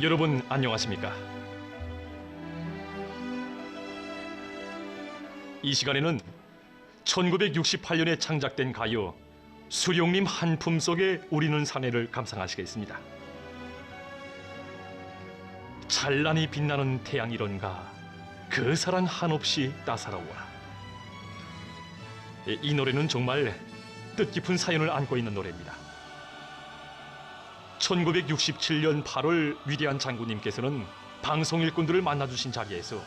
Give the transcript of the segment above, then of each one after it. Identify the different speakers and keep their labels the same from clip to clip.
Speaker 1: 여러분 안녕하십니까? 이 시간에는 1968년에 창작된 가요 수룡님 한품 속에 우리는 사내를 감상하시겠습니다. 찬란히 빛나는 태양이론가 그 사랑 한없이 따사로워라. 이 노래는 정말 뜻깊은 사연을 안고 있는 노래입니다. 1967년 8월 위대한 장군님께서는 방송 일꾼들을 만나주신 자리에서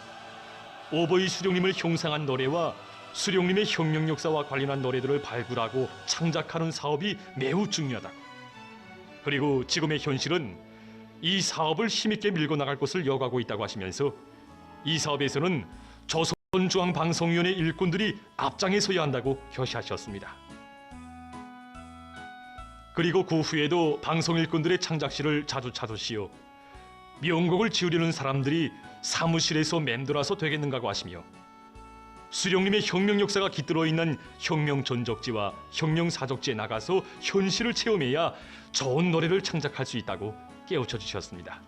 Speaker 1: 오버이 수룡님을 형상한 노래와 수룡님의 혁명 역사와 관련한 노래들을 발굴하고 창작하는 사업이 매우 중요하다. 그리고 지금의 현실은 이 사업을 힘있게 밀고 나갈 것을 요구하고 있다고 하시면서 이 사업에서는 조선중앙방송위원회 일꾼들이 앞장에 서야 한다고 표시하셨습니다. 그리고 그 후에도 방송 일꾼들의 창작실을 자주 찾으시오. 명곡을 지으려는 사람들이 사무실에서 맴돌아서 되겠는가고 하시며 수령님의 혁명 역사가 깃들어 있는 혁명 전적지와 혁명 사적지에 나가서 현실을 체험해야 좋은 노래를 창작할 수 있다고 깨우쳐 주셨습니다.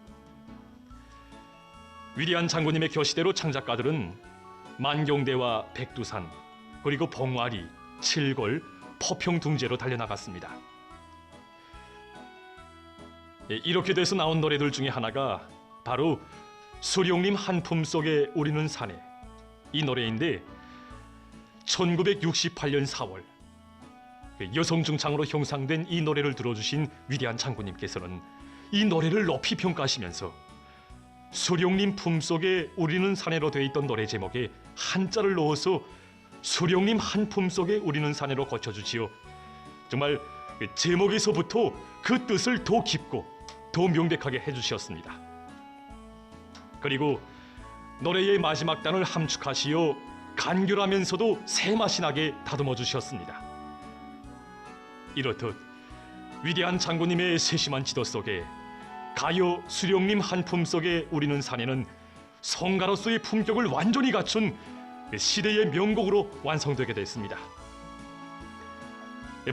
Speaker 1: 위대한 장군님의 교시대로 창작가들은 만경대와 백두산 그리고 봉화리, 칠골, 포평둥제로 달려나갔습니다. 예, 이렇게 돼서 나온 노래들 중에 하나가 바로 수룡님 한품 속에 우리는 사네 이 노래인데 1968년 4월 그 여성 중창으로 형상된 이 노래를 들어주신 위대한 장군님께서는 이 노래를 높이 평가하시면서 수룡님 품속에 우리는 사내로 되어 있던 노래 제목에 한자를 넣어서 수룡님 한 품 속에 우리는 사내로 고쳐주지요. 정말 그 제목에서부터 그 뜻을 더 깊고 더 명백하게 해주셨습니다. 그리고 노래의 마지막 단을 함축하시어 간결하면서도 새맛이 나게 다듬어 주셨습니다. 이렇듯 위대한 장군님의 세심한 지도 속에 가요 수령님 한 품 속에 우리는 사내는 성가로서의 품격을 완전히 갖춘 그 시대의 명곡으로 완성되게 됐습니다.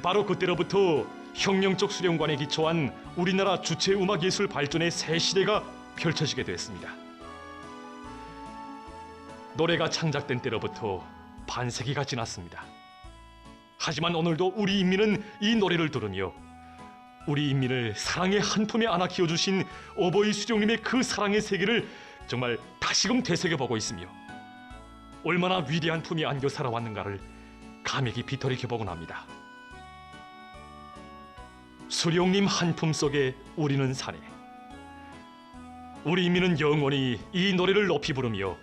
Speaker 1: 바로 그때로부터 혁명적 수령관에 기초한 우리나라 주체 음악 예술 발전의 새 시대가 펼쳐지게 됐습니다. 노래가 창작된 때로부터 반세기가 지났습니다. 하지만 오늘도 우리 인민은 이 노래를 들으며 우리 인민을 사랑의 한 품에 안아 키워주신 오버이 수령님의 그 사랑의 세계를 정말 다시금 되새겨보고 있으며 얼마나 위대한 품에 안겨 살아왔는가를 감히 깊이 돌이켜보곤 합니다. 수령님 한품 속에 우리는 사네. 우리 인민은 영원히 이 노래를 높이 부르며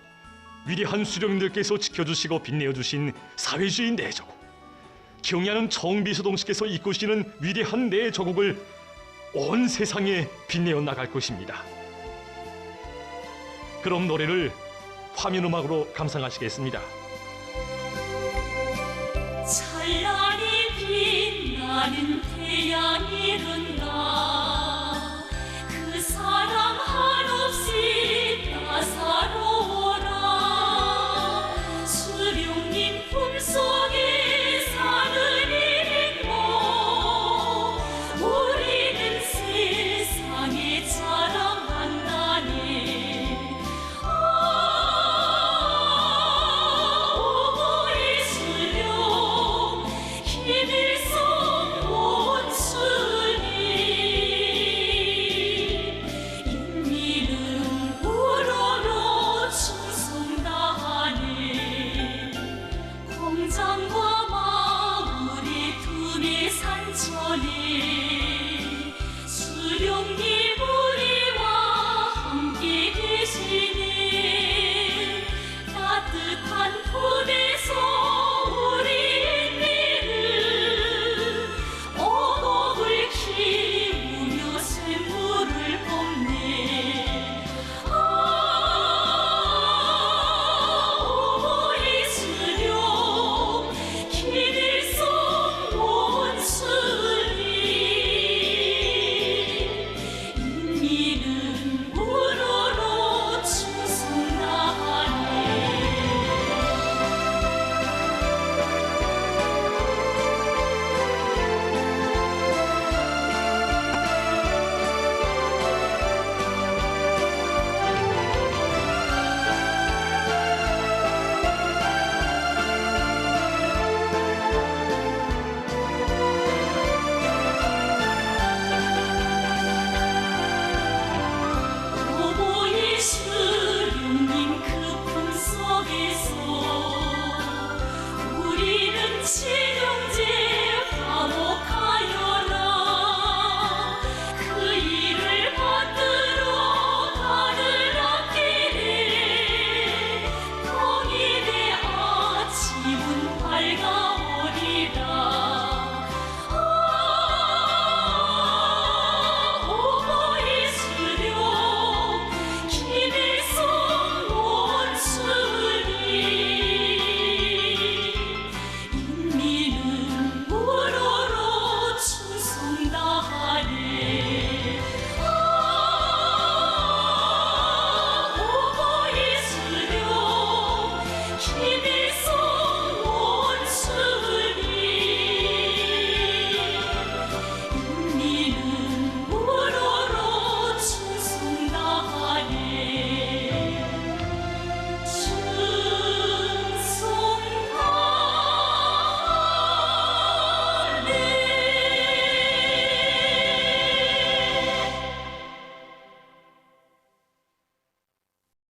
Speaker 1: 위대한 수령님들께서 지켜주시고 빛내어 주신 사회주의 내조국 경애하는 정비서동씨께서 이끄시는 위대한 내조국을 온 세상에 빛내어 나갈 것입니다. 그럼 노래를 화면 음악으로 감상하시겠습니다.
Speaker 2: 빛나는 태양이른